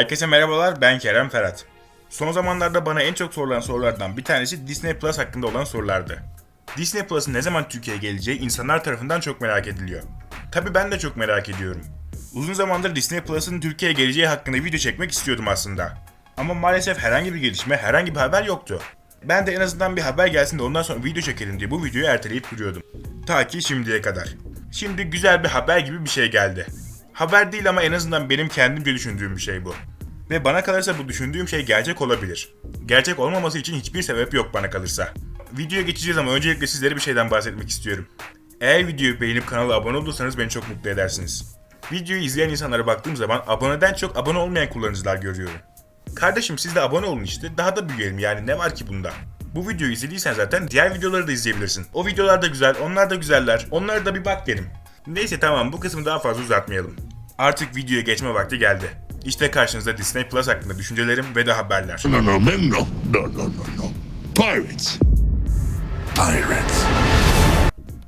Herkese merhabalar, ben Kerem Ferhat. Son zamanlarda bana en çok sorulan sorulardan bir tanesi Disney Plus hakkında olan sorulardı. Disney Plus'ın ne zaman Türkiye'ye geleceği insanlar tarafından çok merak ediliyor. Tabi ben de çok merak ediyorum. Uzun zamandır Disney Plus'ın Türkiye'ye geleceği hakkında video çekmek istiyordum aslında. Ama maalesef herhangi bir gelişme, herhangi bir haber yoktu. Ben de en azından bir haber gelsin de ondan sonra video çekelim diye bu videoyu erteleyip duruyordum. Ta ki şimdiye kadar. Şimdi güzel bir haber gibi bir şey geldi. Haber değil ama en azından benim kendimce düşündüğüm bir şey bu. Ve bana kalırsa bu düşündüğüm şey gerçek olabilir. Gerçek olmaması için hiçbir sebep yok bana kalırsa. Videoya geçeceğiz ama öncelikle sizlere bir şeyden bahsetmek istiyorum. Eğer videoyu beğenip kanala abone olursanız beni çok mutlu edersiniz. Videoyu izleyen insanlara baktığım zaman aboneden çok abone olmayan kullanıcılar görüyorum. Kardeşim siz de abone olun işte daha da büyüyelim yani ne var ki bunda? Bu videoyu izlediysen zaten diğer videoları da izleyebilirsin. O videolar da güzel, onlar da güzeller. Onlara da bir bak derim. Neyse tamam bu kısmı daha fazla uzatmayalım. Artık videoya geçme vakti geldi. İşte karşınızda Disney Plus hakkında düşüncelerim ve de haberler. No, no, men, no, no, no, no, no. Pirates. Pirates.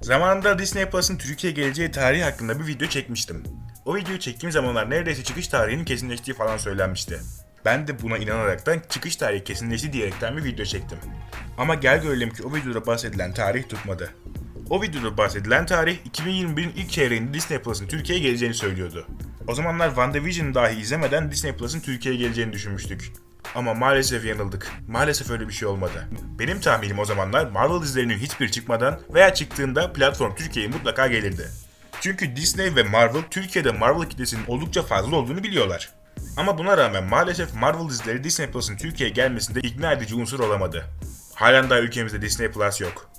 Zamanında Disney Plus'ın Türkiye'ye geleceği tarihi hakkında bir video çekmiştim. O videoyu çektiğim zamanlar neredeyse çıkış tarihinin kesinleştiği falan söylenmişti. Ben de buna inanaraktan çıkış tarihi kesinleşti diyerekten bir video çektim. Ama gel görelim ki o videoda bahsedilen tarih tutmadı. O videoda bahsedilen tarih 2021'in ilk çeyreğinde Disney Plus'ın Türkiye'ye geleceğini söylüyordu. O zamanlar WandaVision'ı dahi izlemeden Disney Plus'ın Türkiye'ye geleceğini düşünmüştük. Ama maalesef yanıldık. Maalesef öyle bir şey olmadı. Benim tahminim o zamanlar Marvel dizilerinin hiçbir çıkmadan veya çıktığında platform Türkiye'ye mutlaka gelirdi. Çünkü Disney ve Marvel Türkiye'de Marvel kitlesinin oldukça fazla olduğunu biliyorlar. Ama buna rağmen maalesef Marvel dizileri Disney Plus'ın Türkiye'ye gelmesinde ikna edici unsur olamadı. Halen daha ülkemizde Disney Plus yok.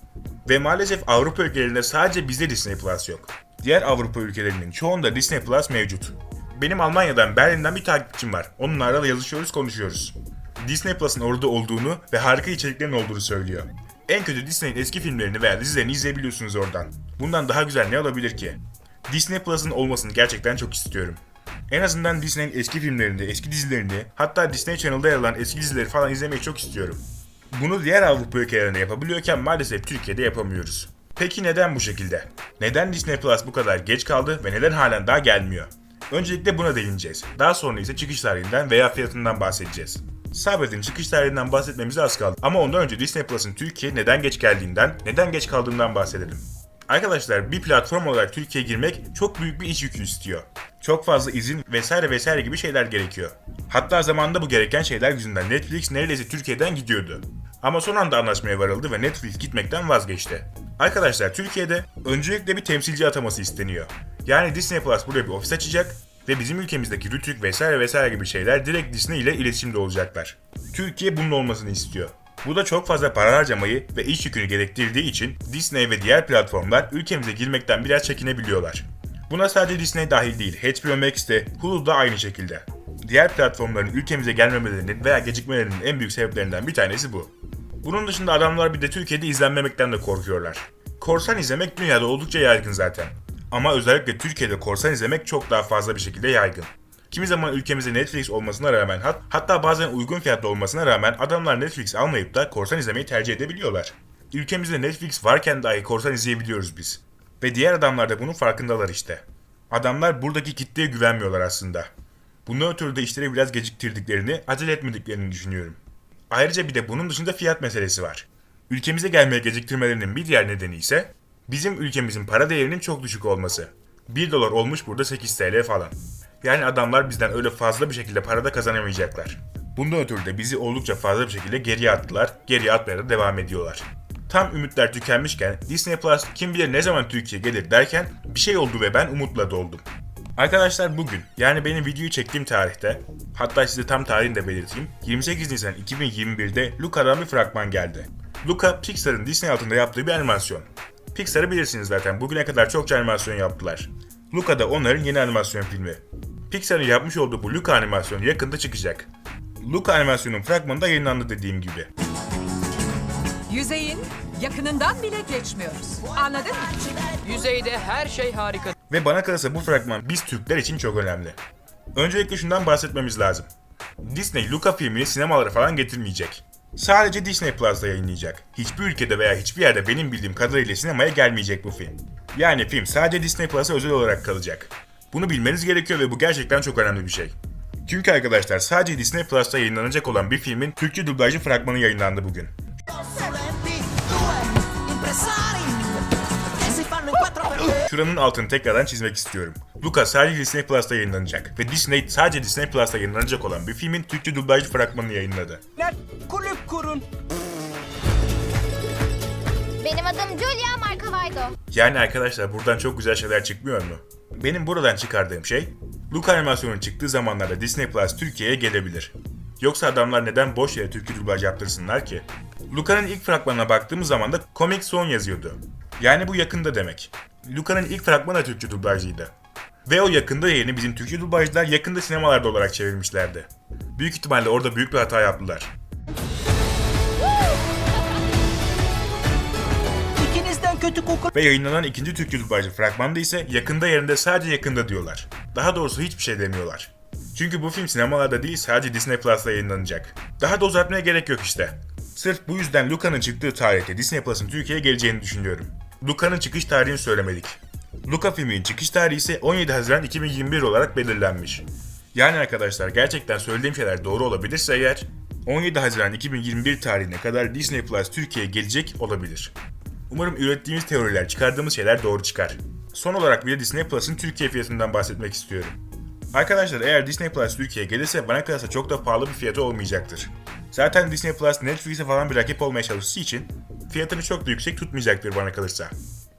Ve maalesef Avrupa ülkelerinde sadece bizde Disney Plus yok. Diğer Avrupa ülkelerinin çoğunda Disney Plus mevcut. Benim Almanya'dan, Berlin'den bir takipçim var. Onlarla da yazışıyoruz, konuşuyoruz. Disney Plus'ın orada olduğunu ve harika içeriklerin olduğunu söylüyor. En kötü Disney'in eski filmlerini veya dizilerini izleyebiliyorsunuz oradan. Bundan daha güzel ne olabilir ki? Disney Plus'ın olmasını gerçekten çok istiyorum. En azından Disney'in eski filmlerini, eski dizilerini, hatta Disney Channel'da yer alan eski dizileri falan izlemeyi çok istiyorum. Bunu diğer Avrupa ülkelerinde yapabiliyorken maalesef Türkiye'de yapamıyoruz. Peki neden bu şekilde? Neden Disney Plus bu kadar geç kaldı ve neden halen daha gelmiyor? Öncelikle buna değineceğiz. Daha sonra ise çıkış tarihinden veya fiyatından bahsedeceğiz. Sabret'in çıkış tarihinden bahsetmemize az kaldı. Ama ondan önce Disney Plus'ın Türkiye neden geç geldiğinden, neden geç kaldığından bahsedelim. Arkadaşlar bir platform olarak Türkiye'ye girmek çok büyük bir iş yükü istiyor. Çok fazla izin vesaire vesaire gibi şeyler gerekiyor. Hatta zamanında bu gereken şeyler yüzünden Netflix neredeyse Türkiye'den gidiyordu. Ama son anda anlaşmaya varıldı ve Netflix gitmekten vazgeçti. Arkadaşlar Türkiye'de öncelikle bir temsilci ataması isteniyor. Yani Disney Plus buraya bir ofis açacak ve bizim ülkemizdeki Rütük vesaire vesaire gibi şeyler direkt Disney ile iletişimde olacaklar. Türkiye bunun olmasını istiyor. Bu da çok fazla para harcamayı ve iş yükünü gerektirdiği için Disney ve diğer platformlar ülkemize girmekten biraz çekinebiliyorlar. Buna sadece Disney dahil değil, HBO Max de, Hulu da aynı şekilde. Diğer platformların ülkemize gelmemelerinin veya gecikmelerinin en büyük sebeplerinden bir tanesi bu. Bunun dışında adamlar bir de Türkiye'de izlenmemekten de korkuyorlar. Korsan izlemek dünyada oldukça yaygın zaten. Ama özellikle Türkiye'de korsan izlemek çok daha fazla bir şekilde yaygın. Kimi zaman ülkemizde Netflix olmasına rağmen hat, hatta bazen uygun fiyatlı olmasına rağmen adamlar Netflix almayıp da korsan izlemeyi tercih edebiliyorlar. Ülkemizde Netflix varken dahi korsan izleyebiliyoruz biz. Ve diğer adamlar da bunun farkındalar işte. Adamlar buradaki kitleye güvenmiyorlar aslında. Bundan ötürü de işleri biraz geciktirdiklerini, acele etmediklerini düşünüyorum. Ayrıca bir de bunun dışında fiyat meselesi var. Ülkemize gelmeye geciktirmelerinin bir diğer nedeni ise bizim ülkemizin para değerinin çok düşük olması. 1 dolar olmuş burada 8 TL falan. Yani adamlar bizden öyle fazla bir şekilde para da kazanamayacaklar. Bundan ötürü de bizi oldukça fazla bir şekilde geriye attılar, geriye atmaya da devam ediyorlar. Tam ümitler tükenmişken Disney Plus kim bilir ne zaman Türkiye'ye gelir derken bir şey oldu ve ben umutla doldum. Arkadaşlar bugün yani benim videoyu çektiğim tarihte hatta size tam tarihini de belirteyim 28 Nisan 2021'de Luca'dan bir fragman geldi. Luca Pixar'ın Disney altında yaptığı bir animasyon. Pixar'ı bilirsiniz zaten bugüne kadar çokça animasyon yaptılar. Luca da onların yeni animasyon filmi. Pixar'ın yapmış olduğu bu Luca animasyonu yakında çıkacak. Luca animasyonun fragmanı da yayınlandı dediğim gibi. Yüzeyin yakınından bile geçmiyoruz. Anladın mı? Yüzeyde her şey harika. Ve bana kalırsa bu fragman biz Türkler için çok önemli. Öncelikle şundan bahsetmemiz lazım. Disney Luca filmini sinemalara falan getirmeyecek. Sadece Disney Plus'ta yayınlayacak. Hiçbir ülkede veya hiçbir yerde benim bildiğim kadarıyla sinemaya gelmeyecek bu film. Yani film sadece Disney Plus'a özel olarak kalacak. Bunu bilmeniz gerekiyor ve bu gerçekten çok önemli bir şey. Çünkü arkadaşlar sadece Disney Plus'ta yayınlanacak olan bir filmin Türkçe dublajlı fragmanı yayınlandı bugün. Şuranın altını tekrardan çizmek istiyorum. Luca sadece Disney Plus'ta yayınlanacak ve Disney sadece Disney Plus'ta yayınlanacak olan bir filmin Türkçe dublajlı fragmanını yayınladı. Kulüp kurun. Benim adım Julia Marcavaydo. Yani arkadaşlar buradan çok güzel şeyler çıkmıyor mu? Benim buradan çıkardığım şey, Luca animasyonun çıktığı zamanlarda Disney Plus Türkiye'ye gelebilir. Yoksa adamlar neden boş yere Türkçe dublaj yaptırsınlar ki? Luca'nın ilk fragmanına baktığımız zaman da Comic Zone yazıyordu. Yani bu yakında demek. Luca'nın ilk fragmanı Türkçe dublajlıydı. Ve o yakında yayını bizim Türkçe dublajcılar yakında sinemalarda olarak çevirmişlerdi. Büyük ihtimalle orada büyük bir hata yaptılar. İkinizden kötü koku. Ve yayınlanan ikinci Türkçe dublajlı fragmanda ise yakında yerinde sadece yakında diyorlar. Daha doğrusu hiçbir şey demiyorlar. Çünkü bu film sinemalarda değil sadece Disney Plus'ta yayınlanacak. Daha da uzatmaya gerek yok işte. Sırf bu yüzden Luca'nın çıktığı tarihte Disney Plus'ın Türkiye'ye geleceğini düşünüyorum. Luca'nın çıkış tarihini söylemedik. Luca filminin çıkış tarihi ise 17 Haziran 2021 olarak belirlenmiş. Yani arkadaşlar gerçekten söylediğim şeyler doğru olabilirse eğer 17 Haziran 2021 tarihine kadar Disney Plus Türkiye'ye gelecek olabilir. Umarım ürettiğimiz teoriler, çıkardığımız şeyler doğru çıkar. Son olarak bir de Disney Plus'ın Türkiye fiyatından bahsetmek istiyorum. Arkadaşlar eğer Disney Plus Türkiye'ye gelirse bana kalırsa çok da pahalı bir fiyatı olmayacaktır. Zaten Disney Plus Netflix'e falan bir rakip olmaya çalıştığı için fiyatını çok da yüksek tutmayacaktır bana kalırsa.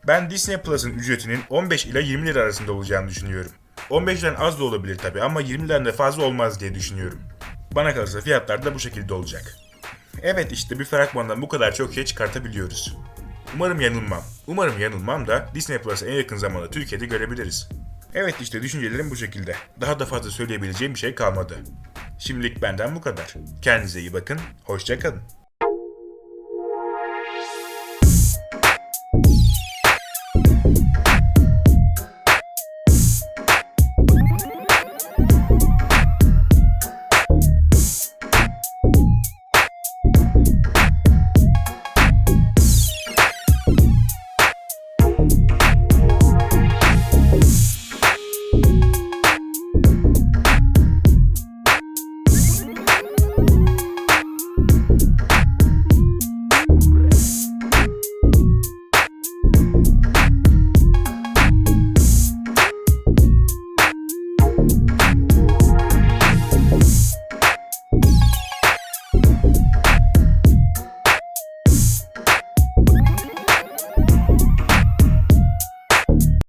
Ben Disney Plus'ın ücretinin 15 ila 20 lira arasında olacağını düşünüyorum. 15'ten az da olabilir tabi ama 20'den de fazla olmaz diye düşünüyorum. Bana kalırsa fiyatlar da bu şekilde olacak. Evet işte bir fragmandan bu kadar çok şey çıkartabiliyoruz. Umarım yanılmam. Umarım yanılmam da Disney Plus'ı en yakın zamanda Türkiye'de görebiliriz. Evet işte düşüncelerim bu şekilde. Daha da fazla söyleyebileceğim bir şey kalmadı. Şimdilik benden bu kadar. Kendinize iyi bakın, hoşçakalın.